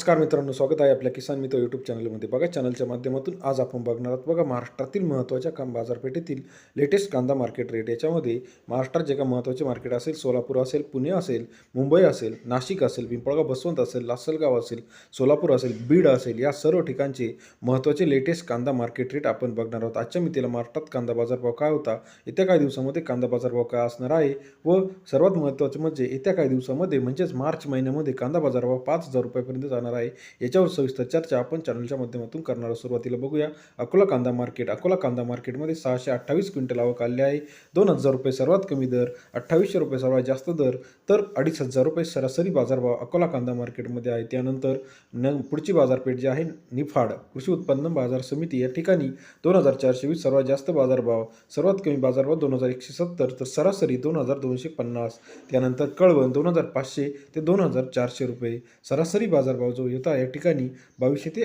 नमस्कार मित्रांनो स्वागत आहे आपल्या किसान मित्र यूट्यूब चॅनलमध्ये बघा चॅनलच्या माध्यमातून आज आपण बघणार आहोत बघा महाराष्ट्रातील महत्त्वाच्या काम बाजारपेठेतील लेटेस्ट कांदा मार्केट रेट याच्यामध्ये महाराष्ट्रात जे का महत्त्वाचे मार्केट असेल सोलापूर असेल पुणे असेल मुंबई असेल नाशिक असेल पिंपळगाव बसवंत असेल लासलगाव असेल सोलापूर असेल बीड असेल या सर्व ठिकाणचे महत्त्वाचे लेटेस्ट कांदा मार्केट रेट आपण बघणार आहोत. आजच्या मितीला महाराष्ट्रात कांदा बाजारभाव काय होता? येत्या काही दिवसामध्ये कांदा बाजारभाव काय असणार आहे? व सर्वात महत्त्वाचे म्हणजे येत्या काही दिवसामध्ये म्हणजेच मार्च महिन्यामध्ये कांदा बाजारभाव पाच हजार रुपयापर्यंत जाणार आहे. याच्यावर सविस्तर चर्चा आपण चॅनलच्या माध्यमातून करणार सुरुवातीला बघूया. अकोला कांदा मार्केट अकोला कांदा मार्केटमध्ये सहाशे अठ्ठावीस क्विंटल आवक आले आहे. दोन हजार रुपये सर्वात कमी दर अठ्ठावीसशे रुपये सर्वात जास्त दर तर अडीच हजार रुपये सरासरी बाजारभाव अकोला कांदा मार्केटमध्ये आहे. त्यानंतर न पुढची बाजारपेठ जी आहे निफाड. कृषी उत्पन्न बाजार समिती या ठिकाणी दोन हजार चारशे वीस सर्वात जास्त बाजारभाव सर्वात कमी बाजारभाव दोन हजार एकशे सत्तर तर सरासरी दोन हजार दोनशे पन्नास. त्यानंतर कळवण दोन हजार पाचशे ते दोन हजार चारशे रुपये. सरासरी बाजारभाव जो येता या ठिकाणी बावीसशे ते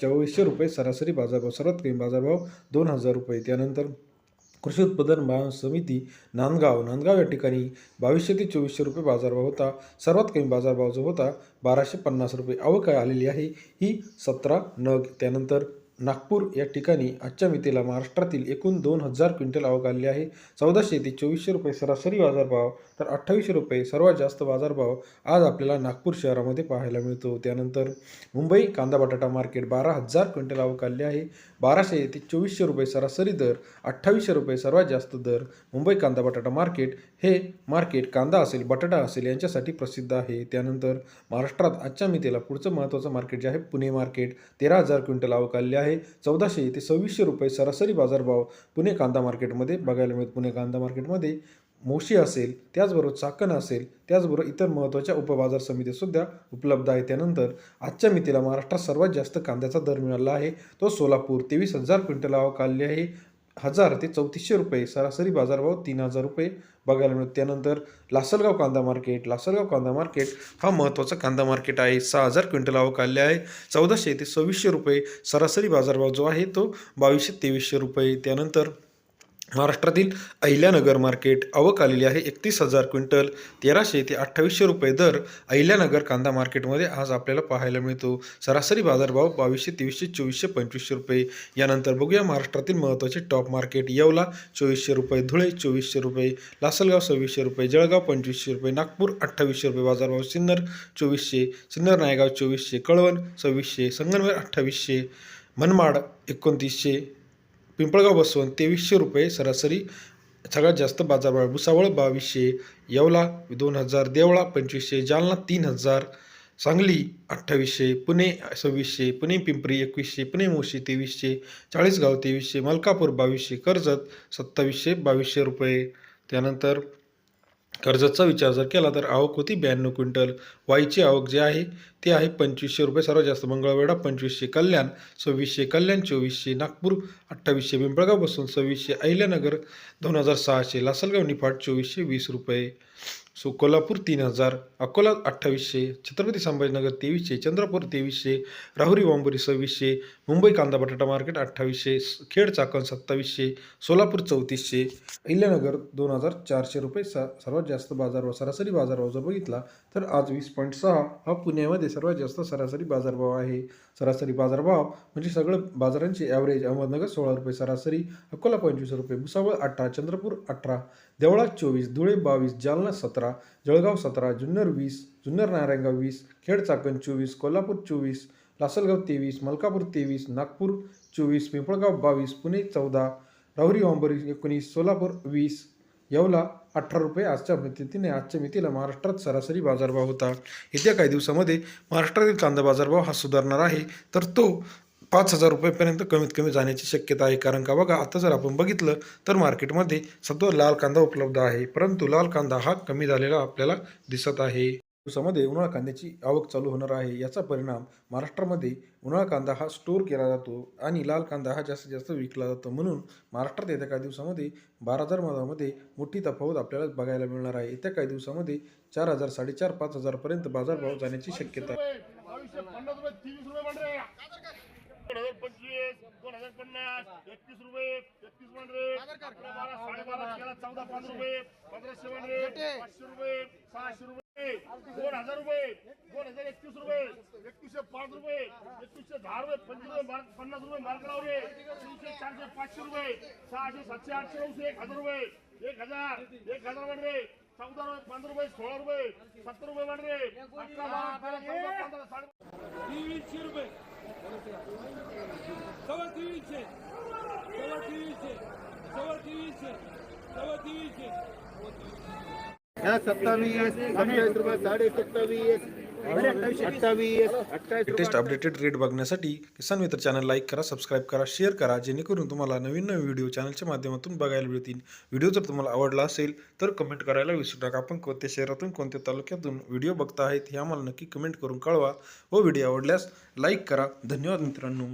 चोवीसशे रुपये सरासरी बाजारभाव सर्वात कमी बाजारभाव दोन हजार रुपये. त्यानंतर कृषी उत्पादन बाजार समिती नांदगाव नांदगाव या ठिकाणी बावीसशे ते चोवीसशे रुपये बाजारभाव होता. सर्वात कमी बाजारभाव जो होता बाराशे पन्नास रुपये. अवकाळ आलेली आहे ही सतरा नग. त्यानंतर नागपूर या ठिकाणी आजच्या मितीला महाराष्ट्रातील एकूण दोन हजार क्विंटल आवक आलेली आहे. चौदाशे ते चोवीसशे रुपये सरासरी बाजारभाव तर अठ्ठावीसशे रुपये सर्वात जास्त बाजारभाव आज आपल्याला नागपूर शहरामध्ये पाहायला मिळतो. त्यानंतर मुंबई कांदा बटाटा मार्केट बारा हजार क्विंटल आवक आली आहे. बाराशे ते चोवीसशे रुपये सरासरी दर अठ्ठावीसशे रुपये सर्वात जास्त दर मुंबई कांदा बटाटा मार्केट हे मार्केट कांदा असेल बटाटा असेल यांच्यासाठी प्रसिद्ध आहे. त्यानंतर महाराष्ट्रात आजच्या मितीला पुढचं महत्त्वाचं मार्केट जे आहे पुणे मार्केट. तेरा हजार क्विंटल आवक आले आहे. चौदाशे ते सव्वीसशे रुपये सरासरी बाजारभाव पुणे कांदा मार्केटमध्ये बघायला मिळत पुणे कांदा मार्केटमध्ये मोशी असेल त्याचबरोबर चाकण असेल त्याचबरोबर इतर महत्त्वाच्या उपबाजार समितीसुद्धा उपलब्ध आहे त्यानंतर आजच्या मितीला महाराष्ट्रात सर्वात जास्त कांद्याचा दर मिळाला आहे. तो सोलापूर तेवीस हजार क्विंटल आवक काढली आहे. हजार ते चौतीसशे रुपये सरासरी बाजारभाव तीन हजार रुपये बघायला मिळतो. त्यानंतर लासलगाव कांदा मार्केट लासलगाव कांदा मार्केट हा महत्त्वाचा कांदा मार्केट आहे. सहा हजार क्विंटल आवक आले आहे. चौदाशे ते सव्वीसशे रुपये सरासरी बाजारभाव जो आहे तो बावीसशे तेवीसशे रुपये. त्यानंतर महाराष्ट्रातील अहिल्यानगर मार्केट आवक आलेली आहे एकतीस हजार क्विंटल तेराशे ते अठ्ठावीसशे रुपये दर. अहिल्यानगर कांदा मार्केटमध्ये आज आपल्याला पाहायला मिळतो. सरासरी बाजारभाव बावीसशे तेवीसशे चोवीसशे पंचवीसशे रुपये. यानंतर बघूया महाराष्ट्रातील महत्त्वाचे टॉप मार्केट येवला. चोवीसशे रुपये धुळे चोवीसशे रुपये लासलगाव सव्वीसशे रुपये जळगाव पंचवीसशे रुपये नागपूर अठ्ठावीसशे रुपये बाजारभाव सिन्नर चोवीसशे सिन्नर नायगाव चोवीसशे कळवण सव्वीसशे संगनवेर अठ्ठावीसशे मनमाड एकोणतीसशे पिंपळगाव बसवन तेवीसशे रुपये सरासरी सगळ्यात जास्त बाजारभाव भुसावळ बावीसशे येवला दोन हजार देवळा पंचवीसशे जालना तीन हजार सांगली अठ्ठावीसशे पुणे सव्वीसशे पुणे पिंपरी एकवीसशे पुणे मोशी तेवीसशे चाळीसगाव तेवीसशे मलकापूर बावीसशे कर्जत सत्तावीसशे बावीसशे रुपये. त्यानंतर कर्जतचा विचार जर केला तर आवक होती ब्याण्णव क्विंटल. वाईची आवक जी आहे ती आहे पंचवीसशे रुपये. सर्वात जास्त मंगळवेढा पंचवीसशे कल्याण सव्वीसशे कल्याण चोवीसशे नागपूर अठ्ठावीसशे पिंपळगाव बसून सव्वीसशे अहिल्यानगर दोन हजार सहाशे लासलगाव निफाट चोवीसशे वीस रुपये. सो कोल्हापूर तीन हजार अकोला अठ्ठावीसशे छत्रपती संभाजीनगर तेवीसशे चंद्रपूर तेवीसशे राहुरी वांबोरी सव्वीसशे मुंबई कांदा बटाटा मार्केट अठ्ठावीसशे खेड चाकण सत्तावीसशे सोलापूर चौतीसशे अहिल्यानगर दोन हजार चारशे रुपये सा सर्वात जास्त बाजारभाव सरासरी बाजारभाव जर बघितला तर आज वीस पॉईंट सहा हा पुण्यामध्ये सर्वात जास्त सरासरी बाजारभाव आहे. सरासरी बाजारभाव म्हणजे सगळं बाजारांची ॲव्हरेज अहमदनगर सोळा रुपये सरासरी अकोला पंचवीस रुपये भुसावळ अठरा चंद्रपूर अठरा देवळा चोवीस धुळे बावीस जालना सतरा जळगाव सतरा जुन्नर वीस जुन्नर नारायणगाव वीस खेड चाकण चोवीस कोल्हापूर चोवीस लासलगाव तेवीस मलकापूर तेवीस नागपूर चोवीस पिंपळगाव बावीस पुणे चौदा राहुरी वांबरी एकोणीस सोलापूर वीस येवला अठरा रुपये आजच्या मितीने आजच्या मितीला महाराष्ट्रात सरासरी बाजारभाव होता. येत्या काही दिवसामध्ये महाराष्ट्रातील कांदा बाजारभाव हा सुधारणार आहे तर तो पाच हजार रुपयेपर्यंत कमीत कमी जाण्याची शक्यता आहे. कारण का बघा आता जर आपण बघितलं तर मार्केटमध्ये सध्या लाल कांदा उपलब्ध आहे. परंतु लाल कांदा हा कमी झालेला आपल्याला दिसत आहे. दिवसामध्ये उन्हाळा कांद्याची आवक चालू होणार आहे. याचा परिणाम महाराष्ट्रामध्ये उन्हाळा कांदा हा स्टोअर केला जातो आणि लाल कांदा हा जास्तीत जास्त विकला जातो. म्हणून महाराष्ट्रात येत्या काही दिवसामध्ये बारा हजार मधामध्ये मोठी तफावत आपल्याला बघायला मिळणार आहे. येत्या काही दिवसामध्ये चार हजार साडेचार पाच हजारपर्यंत बाजारभाव जाण्याची शक्यता आहे बावीसशे पन्नास रुपये तेवीस रुपये पांढरे दोन हजार पंचवीस दोन हजार पन्नास एकतीस रुपये एकतीस पांढरे अकरा बारा साडेबारा तेरा चौदा पाच रुपये पंधराशे पांढरे पाचशे रुपये सहाशे रुपये दोन हजार रुपये दोन हजार एकतीस रुपये एकतीसशे पाच रुपये एकवीसशे दहा रुपये पंचवीस रुपये पन्नास रुपये मार्कडावर रे तीनशे चारशे पाचशे रुपये सहाशे सातशे आठशे नऊशे एक हजार रुपये एक हजार एक हजार रे चौदा रुपये पंधरा रुपये सोळा रुपये सत्तर रुपये वाढ रे अकरा बारा तेरा चौदा पंधरा साडे तेवीसशे रुपये. सत्तावीस सत्तावीस रुपये साडे सत्तावीस अठ्ठावीस अठ्ठावीस लेटेस्ट अपडेटेड रेट बघण्यासाठी किसान मित्र चॅनल लाईक करा सबस्क्राईब करा शेअर करा जेणेकरून तुम्हाला नवीन नवीन व्हिडिओ चॅनलच्या माध्यमातून बघायला मिळतील. व्हिडिओ जर तुम्हाला आवडला असेल तर कमेंट करायला विसरू नका. आपण कोणत्या शहरातून कोणत्या तालुक्यातून व्हिडिओ बघता आहेत हे आम्हाला नक्की कमेंट करून कळवा. व व्हिडिओ आवडल्यास लाईक करा. धन्यवाद मित्रांनो.